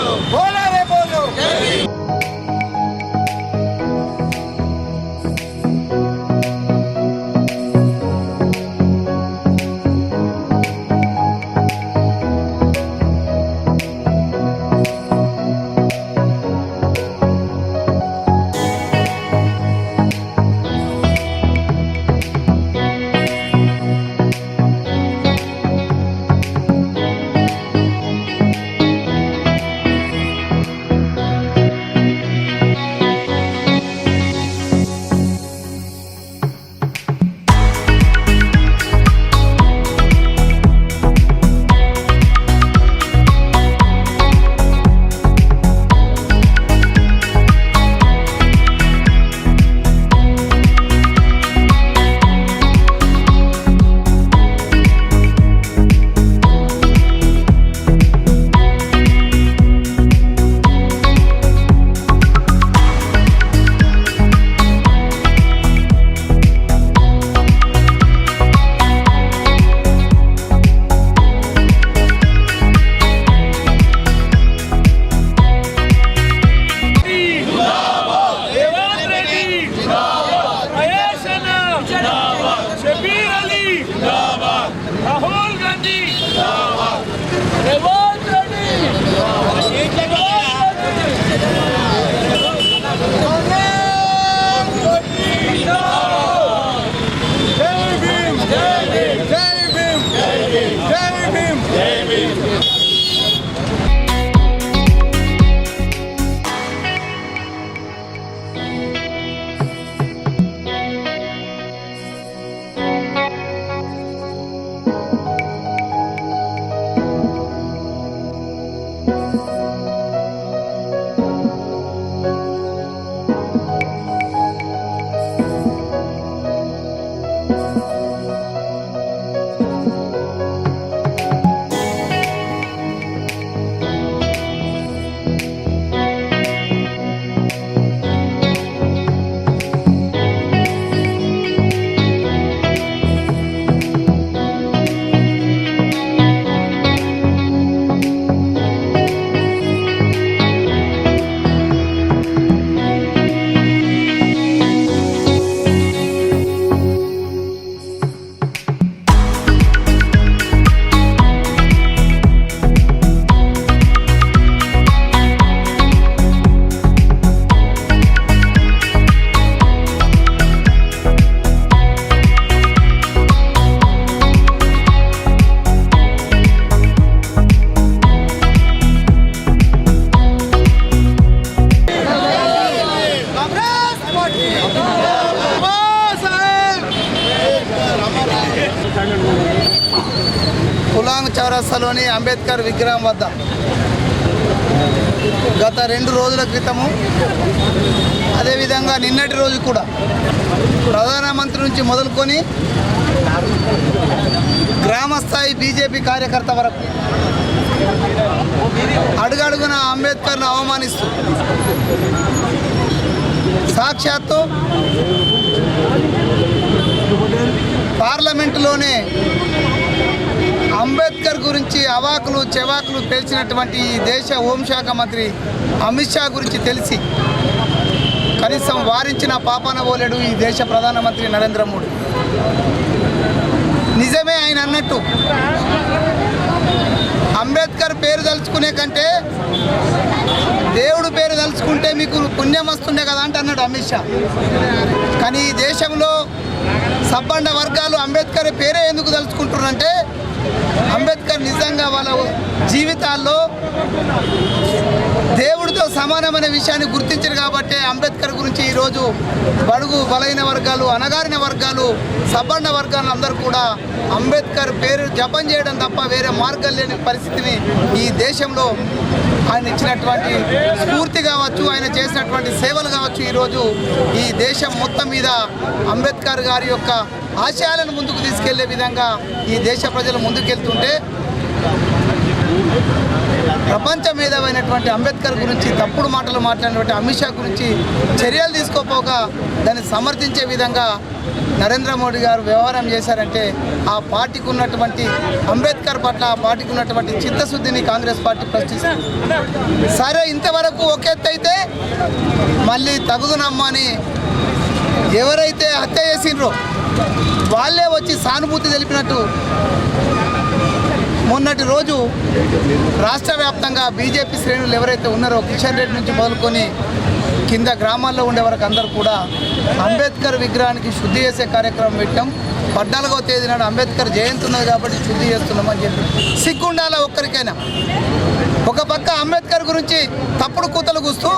Não. Olha! గులాంగ్ చౌరస్తాలోని Ambedkar విగ్రహం వద్ద గత రెండు రోజుల క్రితము అదేవిధంగా నిన్నటి రోజు కూడా ప్రధానమంత్రి నుంచి మొదలుకొని గ్రామస్థాయి బీజేపీ కార్యకర్త వరకు అడుగడుగున అంబేద్కర్ను అవమానిస్తూ సాక్షాత్తు పార్లమెంటులోనే అంబేద్కర్ గురించి అవాకులు చెవాకులు పేల్చినటువంటి ఈ దేశ హోంశాఖ మంత్రి అమిత్ షా గురించి తెలిసి కనీసం వారించిన పాపన పోలేడు ఈ దేశ ప్రధానమంత్రి నరేంద్ర మోడీ. నిజమే ఆయన అన్నట్టు. అంబేద్కర్ పేరు తలుచుకునే కంటే దేవుడు పేరు తలుచుకుంటే మీకు పుణ్యం వస్తుండే కదా అంటే అన్నాడు అమిత్ షా. కానీ ఈ దేశంలో సబ్బండ వర్గాలు అంబేద్కర్ పేరే ఎందుకు తలుచుకుంటున్నారంటే అంబేద్కర్ నిజంగా వాళ్ళ జీవితాల్లో సమానమైన విషయాన్ని గుర్తించారు కాబట్టి అంబేద్కర్ గురించి ఈరోజు బడుగు బలైన వర్గాలు అనగారిన వర్గాలు సబర్ణ వర్గాలు అందరూ కూడా అంబేద్కర్ పేరు జపం చేయడం తప్ప వేరే మార్గం లేని పరిస్థితిని ఈ దేశంలో ఆయన ఇచ్చినటువంటి స్ఫూర్తి కావచ్చు ఆయన చేసినటువంటి సేవలు కావచ్చు ఈరోజు ఈ దేశం మొత్తం మీద అంబేద్కర్ గారి యొక్క ఆశయాలను ముందుకు తీసుకెళ్ళే విధంగా ఈ దేశ ప్రజలు ముందుకెళ్తుంటే ప్రపంచ మేధావైనటువంటి అంబేద్కర్ గురించి తప్పుడు మాటలు మాట్లాడినటువంటి అమిత్ షా గురించి చర్యలు తీసుకోపోగా దాన్ని సమర్థించే విధంగా నరేంద్ర మోడీ గారు వ్యవహారం చేశారంటే ఆ పార్టీకి ఉన్నటువంటి అంబేద్కర్ పట్ల ఆ పార్టీకి ఉన్నటువంటి చిత్తశుద్ధిని కాంగ్రెస్ పార్టీ ప్రశ్నిస్తుంది. సరే ఇంతవరకు ఒక అయితే మళ్ళీ తగుదునమ్మని ఎవరైతే హత్య చేసిండ్రో వాళ్ళే వచ్చి సానుభూతి తెలిపినట్టు మొన్నటి రోజు రాష్ట్ర వ్యాప్తంగా బీజేపీ శ్రేణులు ఎవరైతే ఉన్నారో కిషన్ రెడ్డి నుంచి మొదలుకొని కింద గ్రామాల్లో ఉండే వరకు అందరూ కూడా అంబేద్కర్ విగ్రహానికి శుద్ధి చేసే కార్యక్రమం పెట్టాం. పద్నాలుగో తేదీ నాడు అంబేద్కర్ జయంతి ఉన్నది కాబట్టి శుద్ధి చేస్తున్నామని చెప్పి. సిగ్గుండాల ఒక్కరికైనా? ఒక పక్క అంబేద్కర్ గురించి తప్పుడు కూతలు కూస్తూ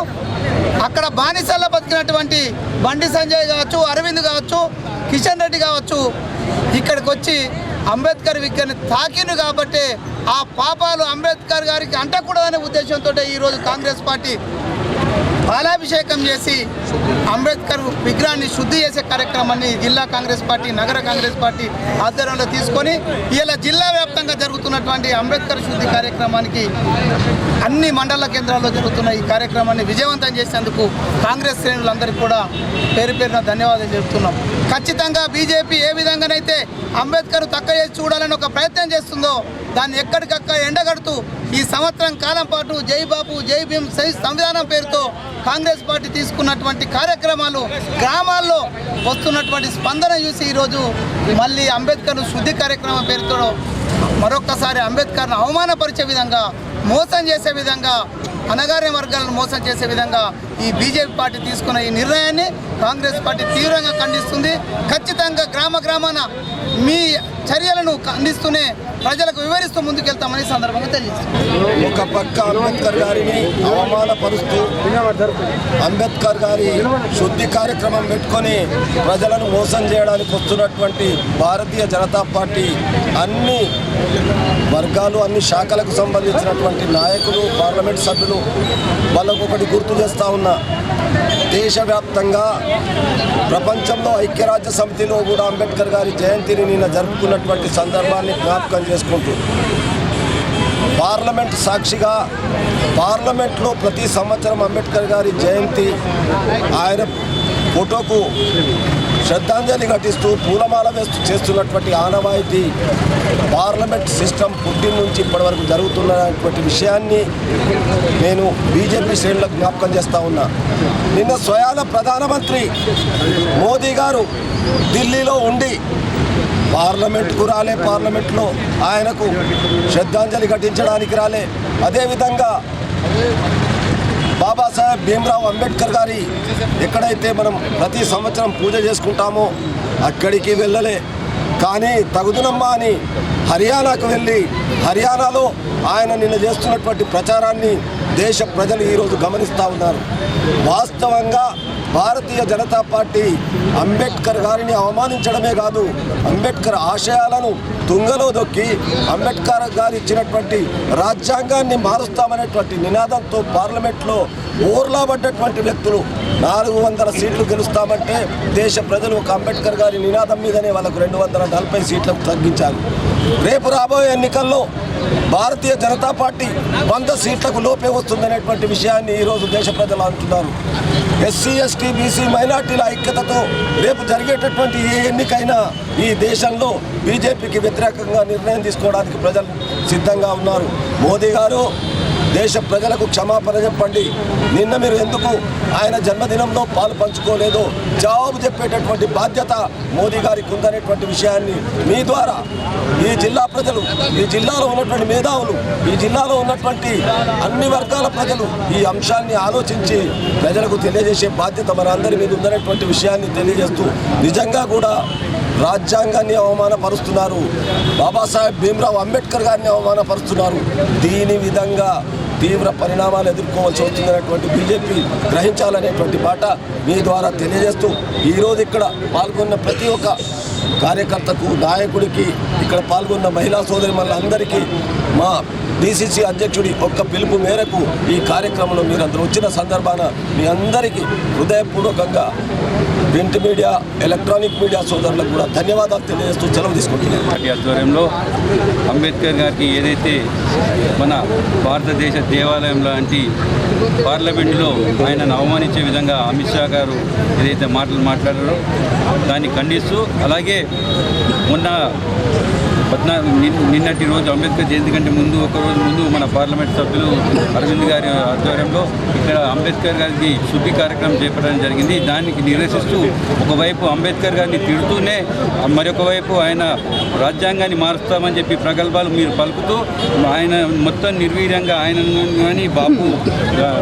అక్కడ బానిసల్లో బతికినటువంటి బండి సంజయ్ కావచ్చు అరవింద్ కావచ్చు కిషన్ రెడ్డి కావచ్చు ఇక్కడికి వచ్చి అంబేద్కర్ విక్కని తాకిండు కాబట్టి ఆ పాపాలు అంబేద్కర్ గారికి అంటకూడదనే ఉద్దేశంతో ఈరోజు కాంగ్రెస్ పార్టీ పాలాభిషేకం చేసి అంబేద్కర్ విగ్రహాన్ని శుద్ధి చేసే కార్యక్రమాన్ని జిల్లా కాంగ్రెస్ పార్టీ నగర కాంగ్రెస్ పార్టీ ఆధ్వర్యంలో తీసుకొని ఇలా జిల్లా వ్యాప్తంగా జరుగుతున్నటువంటి అంబేద్కర్ శుద్ధి కార్యక్రమానికి అన్ని మండల కేంద్రాల్లో జరుగుతున్న ఈ కార్యక్రమాన్ని విజయవంతం చేసేందుకు కాంగ్రెస్ శ్రేణులందరికీ కూడా పేరు పేరున ధన్యవాదాలు చెబుతున్నాం ఖచ్చితంగా బీజేపీ ఏ విధంగానైతే అంబేద్కర్ తక్కువ చేసి చూడాలని ఒక ప్రయత్నం చేస్తుందో దాన్ని ఎక్కడికక్కడ ఎండగడుతూ ఈ సంవత్సరం కాలం పాటు జై బాబు జై భీమ్ సై సంవిధానం పేరుతో కాంగ్రెస్ పార్టీ తీసుకున్నటువంటి కార్యక్రమాలు గ్రామాల్లో వస్తున్నటువంటి స్పందన చూసి ఈరోజు మళ్ళీ అంబేద్కర్ శుద్ధి కార్యక్రమం పేరుతో మరొక్కసారి అంబేద్కర్ను అవమానపరిచే విధంగా మోసం చేసే విధంగా అనగారిన వర్గాలను మోసం చేసే విధంగా ఈ బీజేపీ పార్టీ తీసుకున్న ఈ నిర్ణయాన్ని కాంగ్రెస్ పార్టీ తీవ్రంగా ఖండిస్తుంది. ఖచ్చితంగా గ్రామ గ్రామాన మీ చర్యలను ఖండిస్తూనే ప్రజలకు వివరిస్తూ ముందుకెళ్తామని సందర్భంగా తెలియజేస్తుంది ఒక పక్క అంబేద్కర్ గారిని అవమానపరుస్తూ అంబేద్కర్ గారి శుద్ధి కార్యక్రమం పెట్టుకొని ప్రజలను మోసం చేయడానికి వస్తున్నటువంటి భారతీయ జనతా పార్టీ అన్ని వర్గాలు అన్ని శాఖలకు సంబంధించినటువంటి నాయకులు పార్లమెంట్ సభ్యులు వాళ్ళకు ఒకటి గుర్తు చేస్తా ఉన్న దేశవ్యాప్తంగా ప్రపంచంలో ఐక్యరాజ్య సమితిలో కూడా అంబేద్కర్ గారి జయంతిని నిన్న జరుపుకున్నటువంటి సందర్భాన్ని జ్ఞాపకం చేసుకుంటూ పార్లమెంట్ సాక్షిగా పార్లమెంట్లో ప్రతి సంవత్సరం అంబేద్కర్ గారి జయంతి ఆయన ఫోటోకు శ్రద్ధాంజలి ఘటిస్తూ పూలమాల వేస్తూ చేస్తున్నటువంటి ఆనవాయితీ పార్లమెంట్ సిస్టమ్ పుట్టిన నుంచి ఇప్పటి వరకు జరుగుతున్నటువంటి విషయాన్ని నేను బీజేపీ శ్రేణులకు జ్ఞాపకం చేస్తూ ఉన్నా. నిన్న స్వయాన ప్రధానమంత్రి మోదీ గారు ఢిల్లీలో ఉండి పార్లమెంట్కు రాలే పార్లమెంట్లో ఆయనకు శ్రద్ధాంజలి ఘటించడానికి రాలే. అదేవిధంగా బాబాసాహెబ్ భీమరావు అంబేద్కర్ గారి ఎక్కడైతే మనం ప్రతి సంవత్సరం పూజ చేసుకుంటామో అక్కడికి వెళ్ళలే. కానీ తగుదునమ్మా అని హర్యానాకు వెళ్ళి హర్యానాలో ఆయన నిన్న చేస్తున్నటువంటి ప్రచారాన్ని దేశ ప్రజలు ఈరోజు గమనిస్తూ ఉన్నారు. వాస్తవంగా భారతీయ జనతా పార్టీ అంబేద్కర్ గారిని అవమానించడమే కాదు అంబేద్కర్ ఆశయాలను తుంగలో దొక్కి అంబేద్కర్ గారు ఇచ్చినటువంటి రాజ్యాంగాన్ని మారుస్తామనేటువంటి నినాదంతో పార్లమెంట్లో ఓర్లాబడ్డటువంటి వ్యక్తులు నాలుగు వందల సీట్లు గెలుస్తామంటే దేశ ప్రజలు ఒక అంబేద్కర్ గారి నినాదం మీదనే వాళ్ళకు రెండు వందల నలభై సీట్లకు తగ్గించారు. రేపు రాబోయే ఎన్నికల్లో భారతీయ జనతా పార్టీ వంద సీట్లకు లోపే వస్తుందనేటువంటి విషయాన్ని ఈరోజు దేశ ప్రజలు అంటున్నారు. ఎస్సీ ఎస్టీ బీసీ మైనార్టీల ఐక్యతతో రేపు జరిగేటటువంటి ఏ ఎన్నికైనా ఈ దేశంలో బీజేపీకి వ్యతిరేకంగా నిర్ణయం తీసుకోవడానికి ప్రజలు సిద్ధంగా ఉన్నారు. మోదీ గారు దేశ ప్రజలకు క్షమాపణ చెప్పండి. నిన్న మీరు ఎందుకు ఆయన జన్మదినంలో పాలు పంచుకోలేదో జవాబు చెప్పేటటువంటి బాధ్యత మోదీ గారికి ఉందనేటువంటి విషయాన్ని మీ ద్వారా ఈ జిల్లా ప్రజలు ఈ జిల్లాలో ఉన్నటువంటి మేధావులు ఈ జిల్లాలో ఉన్నటువంటి అన్ని వర్గాల ప్రజలు ఈ అంశాన్ని ఆలోచించి ప్రజలకు తెలియజేసే బాధ్యత మనందరి మీద ఉందనేటువంటి విషయాన్ని తెలియజేస్తూ నిజంగా కూడా రాజ్యాంగాన్ని అవమానపరుస్తున్నారు. బాబాసాహెబ్ భీమ్రావ్ అంబేద్కర్ గారిని అవమానపరుస్తున్నారు. దీని విధంగా తీవ్ర పరిణామాలు ఎదుర్కోవాల్సి వస్తుందనేటువంటి బీజేపీ గ్రహించాలనేటువంటి మాట మీ ద్వారా తెలియజేస్తూ ఈరోజు ఇక్కడ పాల్గొన్న ప్రతి ఒక్క కార్యకర్తకు నాయకుడికి ఇక్కడ పాల్గొన్న మహిళా సోదరి అందరికీ మా డిసిసి అధ్యక్షుడి ఒక్క పిలుపు మేరకు ఈ కార్యక్రమంలో మీరందరూ వచ్చిన సందర్భాన మీ అందరికీ హృదయపూర్వకంగా ప్రింట్ మీడియా ఎలక్ట్రానిక్ మీడియా సోదరులకు కూడా ధన్యవాదాలు తెలియజేస్తూ సెలవు తీసుకుంటున్నాను. పార్టీ ఆధ్వర్యంలో అంబేద్కర్ గారికి ఏదైతే మన భారతదేశ దేవాలయం లాంటి పార్లమెంటులో ఆయనను అవమానించే విధంగా అమిత్ షా గారు ఏదైతే మాటలు మాట్లాడారో దాన్ని ఖండిస్తూ అలాగే మొన్న పద్నా నిన్నటి రోజు అంబేద్కర్ జయంతి కంటే ముందు ఒక రోజు ముందు మన పార్లమెంట్ సభ్యులు అరవింద్ గారి ఆధ్వర్యంలో ఇక్కడ అంబేద్కర్ గారికి శుద్ధి కార్యక్రమం చేపట్టడం జరిగింది. దానికి నిరసిస్తూ ఒకవైపు అంబేద్కర్ గారిని తిడుతూనే మరొక వైపు ఆయన రాజ్యాంగాన్ని మారుస్తామని చెప్పి ప్రగల్భాలు మీరు పలుకుతూ ఆయన మొత్తం నిర్వీర్యంగా ఆయన కానీ బాపు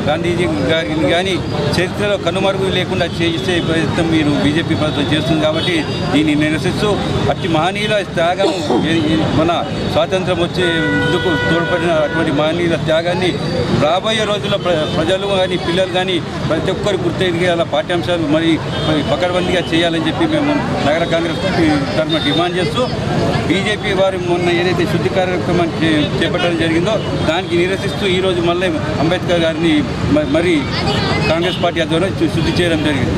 గాంధీజీ గారిని కానీ చరిత్రలో కనుమరుగు లేకుండా చేసే ప్రయత్నం మీరు బీజేపీ ప్రభుత్వం చేస్తుంది కాబట్టి దీన్ని నిరసిస్తూ అట్టి మహనీయుల త్యాగం మన స్వాతంత్రం వచ్చే ఇందుకు తోడ్పడిన అటువంటి మహనీయుల త్యాగాన్ని రాబోయే రోజుల్లో ప్ర ప్రజలు కానీ పిల్లలు కానీ ప్రతి ఒక్కరు గుర్తెరిగేలా పాఠ్యాంశాలు మరి పకడ్బందీగా చేయాలని చెప్పి మేము నగర కాంగ్రెస్ తరఫున డిమాండ్ చేస్తూ బీజేపీ వారు మొన్న ఏదైతే శుద్ధి కార్యక్రమం చేపట్టడం జరిగిందో దానికి నిరసిస్తూ ఈరోజు మళ్ళీ అంబేద్కర్ గారిని మరి కాంగ్రెస్ పార్టీ ఆధ్వర్యంలో శుద్ధి చేయడం జరిగింది.